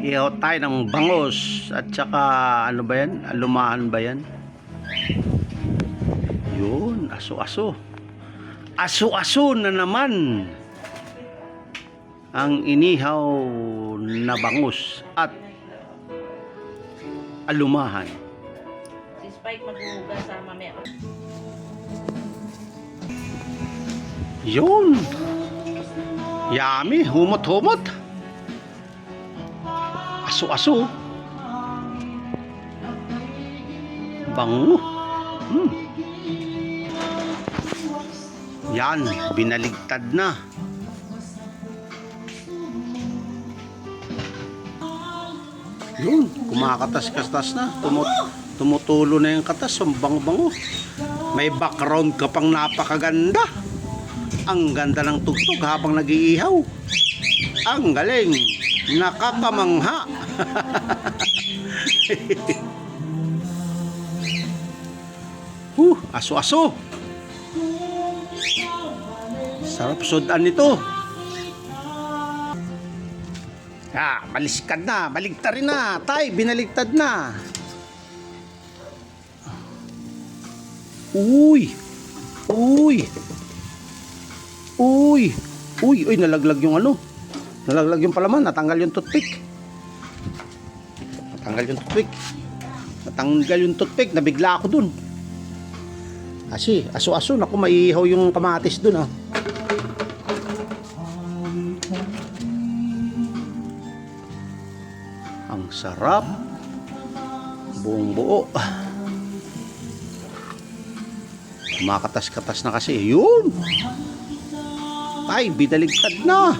ihaw tayo ng bangos at saka ano ba yan? Alumahan ba yan? Yun, aso-aso. Aso-aso na naman ang inihaw na bangus at alumahan. Si Spike maghuhugas sa mamaya. Yun. Yummy, humot-humot. Aso-aso. Bango. Hmm. Yan, binaligtad na. Yun, kumakatas-kastas na. Tumut tumutulo na yung katas. Ang bango-bango. May background ka pang napakaganda. Ang ganda ng tugtog habang nag-iihaw. Ang galing. Nakakamangha. huh, aso-aso. Sarap sudan nito. Ah, baliskad na, baligtad rin na. Tay, binaligtad na. Uy! Uy! Uy! Uy! Uy! Nalaglag yung ano. Nalaglag yung palaman. Natanggal yung toothpick. Natanggal yung toothpick. Natanggal yung toothpick. Nabigla ako dun. Kasi, aso-aso. Naku, maiihaw yung kamatis dun ah. Ang sarap. Buong buo. Kumakatas-katas na kasi. Yun! Ay, binaligtad na.